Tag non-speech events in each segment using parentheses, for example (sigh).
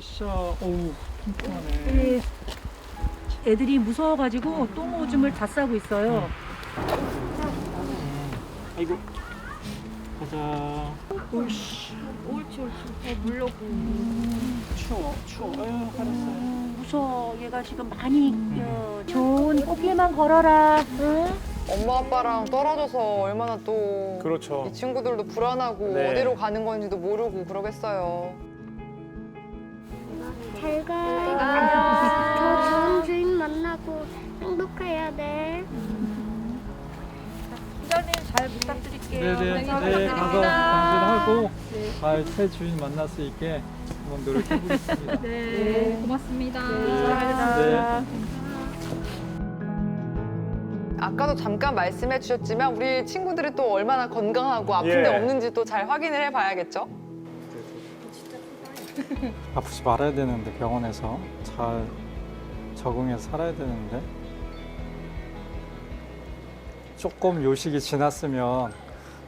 으쌰, 어우, 통통하네. 예, 애들이 무서워가지고 똥 오줌을 다 싸고 있어요. 아이고. 가자. 으쌰. 옳지 옳지. 어, 물려고. 추워, 추워. 아유, 알았어요. 무서워. 얘가 지금 많이 어, 좋은 꽃길만 걸어라. 응? 엄마 아빠랑 떨어져서 얼마나 또 이 그렇죠. 친구들도 불안하고 네. 어디로 가는 건지도 모르고 그러겠어요. 잘 가. 더 좋은 주인 만나고 행복해야 돼. 기자님 잘 부탁드릴게요. 네네, 네, 가서 방문하고 잘 새 주인 만날 수 있게 한번 노력해보겠습니다. (laughs) 네, 고맙습니다. 네. 아까도 잠깐 말씀해 주셨지만 우리 친구들이 또 얼마나 건강하고 아픈 데 예. 없는지 또 잘 확인을 해봐야겠죠? (laughs) 아프지 말아야 되는데 병원에서 잘 적응해서 살아야 되는데 조금 요식이 지났으면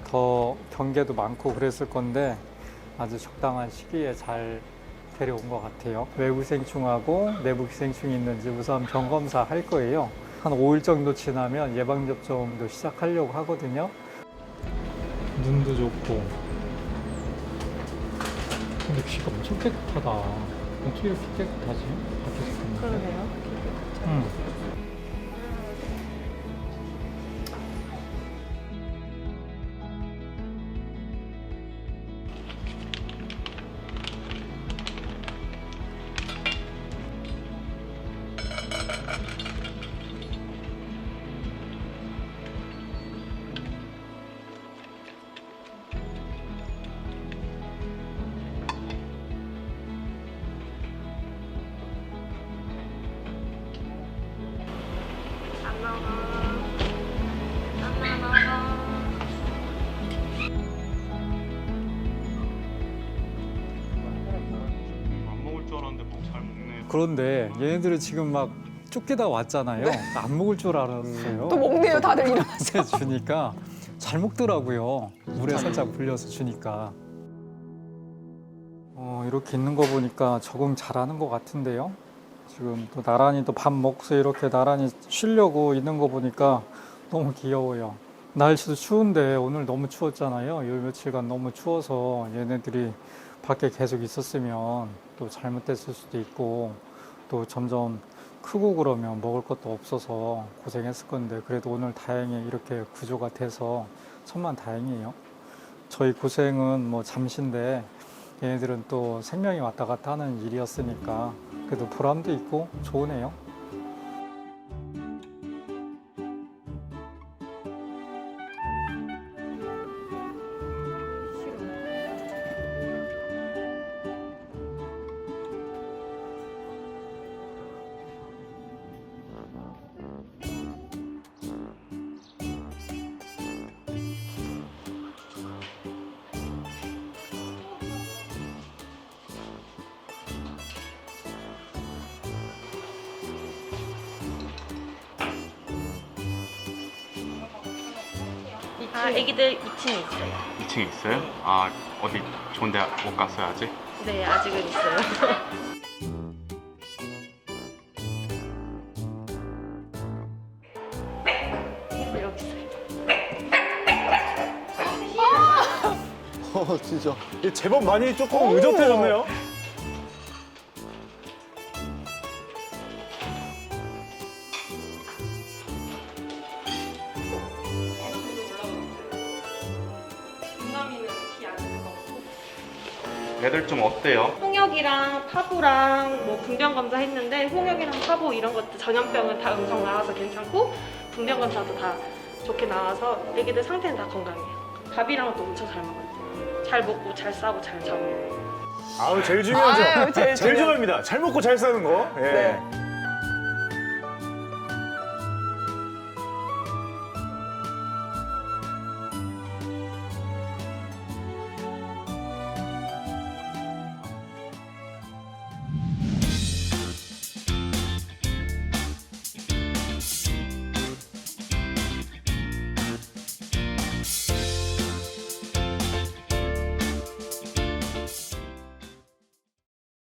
더 경계도 많고 그랬을 건데 아주 적당한 시기에 잘 데려온 것 같아요. 외부생충하고 내부기생충이 있는지 우선 병 검사 할 거예요. 한 5일 정도 지나면 예방접종도 시작하려고 하거든요. 눈도 좋고 근데 귀가 엄청 깨끗하다. 어떻게 이렇게 깨끗하지? 밖에서. 그러네요. 응. 안 먹을 줄 알았는데 뭐 잘 먹네. 그런데 얘네들은 지금 막 쫓기다 왔잖아요. 안 먹을 줄 알았어요. 또 먹네요, 다들 일어나서. 주니까 잘 먹더라고요. 물에 살짝 불려서 주니까. 어, 이렇게 있는 거 보니까 적응 잘하는 것 같은데요. 지금 또 나란히 또 밥 먹고서 이렇게 나란히 쉬려고 있는 거 보니까 너무 귀여워요. 날씨도 추운데 오늘 너무 추웠잖아요. 요 며칠간 너무 추워서 얘네들이 밖에 계속 있었으면 또 잘못됐을 수도 있고 또 점점 크고 그러면 먹을 것도 없어서 고생했을 건데 그래도 오늘 다행히 이렇게 구조가 돼서 천만 다행이에요. 저희 고생은 뭐 잠시인데 얘네들은 또 생명이 왔다 갔다 하는 일이었으니까 그래도 보람도 있고 좋으네요. 아, 애기들 2층에 있어요. 2층에 있어요? 아 어디 좋은데 못 갔어요 아직? 네, 아직은 있어요. (laughs) 이렇게 있어요. 어, 진짜. 제법 많이 조금 의젓해졌네요. 애들 좀 어때요? 홍역이랑 파보랑 뭐 분변 검사 했는데 홍역이랑 파보 이런 것들 전염병은 다 음성 나와서 괜찮고 분변 검사도 다 좋게 나와서 애기들 상태는 다 건강해요. 밥이랑 도 엄청 잘 먹어요. 잘 먹고 잘 싸고 잘 자고. 아우, 제일 중요하죠. 아유, 제일 제일 중요하죠. 중요합니다. 잘 먹고 잘 사는 거. 예. 네.